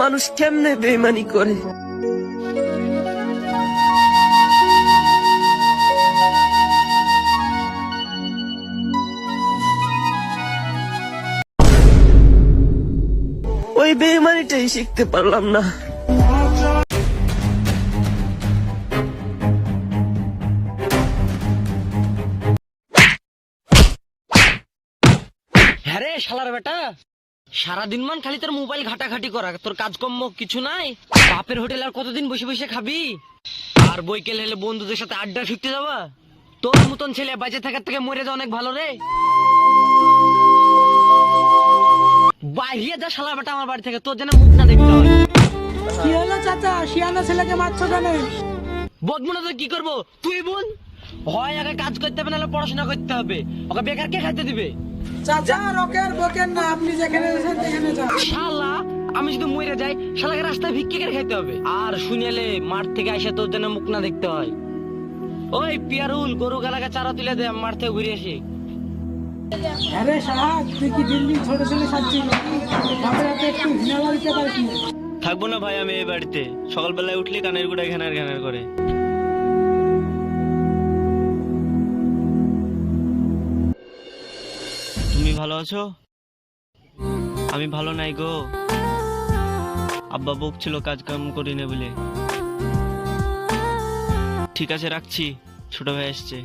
মানুষ কেমনে বেমানি করে? ওই বেমানিটাই শিখতে পারলাম না। হ্যাঁ রে শালার বেটা। সারাদিন মান খালি তোর মোবাইল ঘাটাঘাটি করা তোর কাজকর্ম কিছু নাই? বাপের হোটেল আর কতদিন বসে বসে খাবি? আর বইকেল হলে বন্ধুদের সাথে আড্ডা ছুটতে যাবা? তোর মতন ছেলে বেঁচে থাকার থেকে মরে যা অনেক ভালো রে। বাইরে যা শালার বেটা আমার বাড়ি থেকে তোর যেন মুখ না দেখতে হয়। কি হলো চাচা? শিয়ানা ছেলেকে মারছো কেন? বদমুনা তো কি করব? তুই বোন হয় আগে কাজ করতে হবে নাহলে পড়াশোনা করতে হবে। ওকে বেকার কে খাইতে দিবে। চাচা রকের বকের না আপনি যেখানে আছেন সেখানে যান। শালা আমি যদি মরে যাই শালাকে রাস্তায় ভিক্ষে করে খাইতে হবে। আর শুনেলে মাঠ থেকে আসে তোর জন্য মুখ না দেখতে হয়। ওই পিয়ারুল গরু গালাকে চারা তুলে দে মাঠ থেকে ঘুরে আসি। আরে সাহাব তুই কি দিন দিন ছোট ছেলে সাজছিস বাপের হাতে একটু হিনালা দিতে পারিস থাকব না ভাই আমি এই বাড়িতে। সকালবেলায় উঠলে কানের গুড়ায় ঘ্যানার ঘ্যানার করে। ভালো আছো? আমি ভালো নাই গো। আব্বা বকছিল কাজ কাম করি না বলে। ঠিক আছে রাখছি। ছোট ভাই আসছে।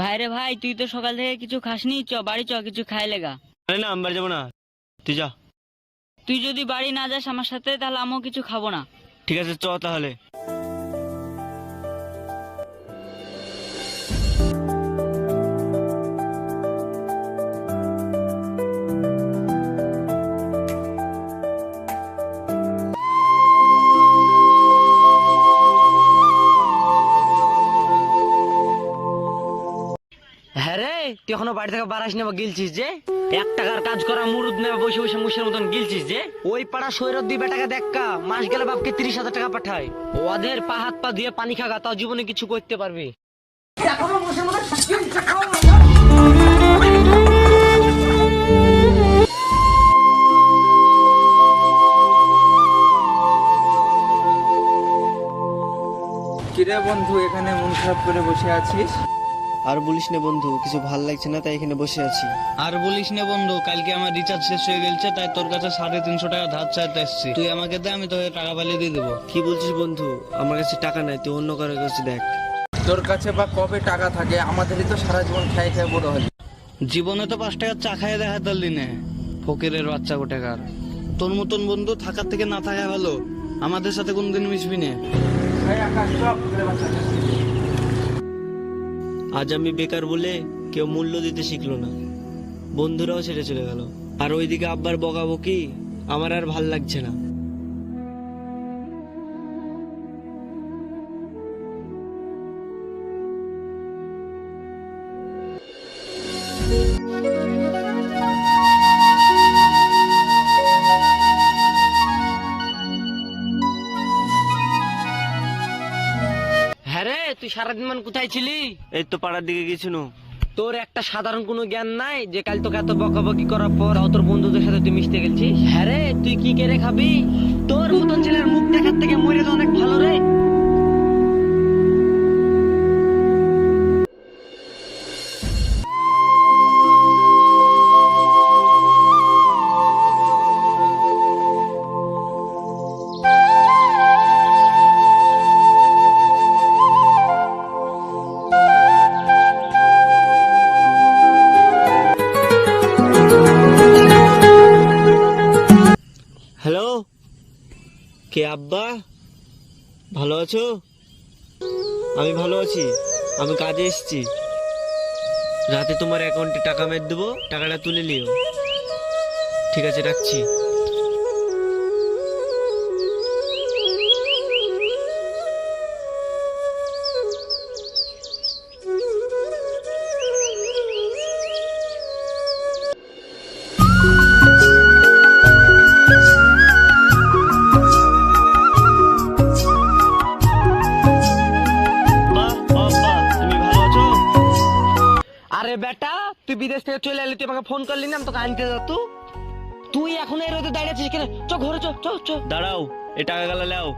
ভাইরে ভাই তুই তো সকাল থেকে কিছু খাসনি চ বাড়ি চ কিছু খাই লেগা। আরে না আমি বাড়ি যাব না। তুই যা। তুই যদি বাড়ি না যাস আমার সাথে তাহলে আমিও কিছু খাব না। ঠিক আছে চ তাহলে। হ্যাঁ রে, তুই এখনও বাড়ি থেকে বারাস নেবা গিলছিস যে? এক টাকার কাজ করা মুরুদ নেবা, বসে বসে মুসের মতন যে? ওই পাড়া সৈরত দিয়ে বেটাকে দেখা মাস গেলে বাপকে তিরিশ হাজার টাকা পাঠায়। ওদের পা হাত পা দিয়ে পানি খাগা তাও জীবনে কিছু করতে পারবি। কিরে বন্ধু, এখানে মন খারাপ করে বসে আছিস? আর বলিস না বন্ধু কিছু ভালো লাগছে না তাই এখানে বসে আছি। আর বলিস না বন্ধু কালকে আমার রিচার্জ শেষ হয়ে গেছে তাই তোর কাছে সাড়ে তিনশো টাকা ধার চাইতে এসছি। তুই আমাকে দে আমি তোকে টাকা পালিয়ে দিয়ে দেবো। কি বলছিস বন্ধু? আমার কাছে টাকা নাই তুই অন্য কারোর কাছে দেখ। তোর কাছে বা কবে টাকা থাকে আমাদেরই তো সারা জীবন খেয়ে খেয়ে বড় হলি। জীবনে তো পাঁচ টাকার চা খাইয়ে দেখা তোর দিনে। ফকিরের বাচ্চা গোটেকার তোর মতন বন্ধু থাকার থেকে না থাকা ভালো। আমাদের সাথে কোনদিন মিশবি না। আজ আমি বেকার বলে কেউ মূল্য দিতে শিখলো না। বন্ধুরাও ছেড়ে চলে গেল। আর ওইদিকে আব্বার বকাবকি আমার আর ভালো লাগছে না। সারাদিন মান কোথায় ছিলি? এই তো পাড়ার দিকে গেছিল তোর একটা সাধারণ কোনো জ্ঞান নাই যে কাল তোকে এত বকাবকি করার পর তোর বন্ধুদের সাথে তুই মিশতে গেছিস? হ্যাঁ রে তুই কি কেড়ে খাবি? তোর মতন ছেলের মুখ দেখার থেকে কে আব্বা? ভালো আছো? আমি ভালো আছি। আমি কাজে এসছি। রাতে তোমার অ্যাকাউন্টে টাকা মেরে দেবো। টাকাটা তুলে নিও। ঠিক আছে, রাখছি। তুই বিদেশ থেকে চলে এলি, তুই আমাকে ফোন করলি না, আমি তোকে আনতে যেত তুই তুই এখন এই রোদে দাঁড়িয়েছিস কেন? চ, ঘরে চ চ, চো। দাঁড়াও এ টাকা গেলা লাও।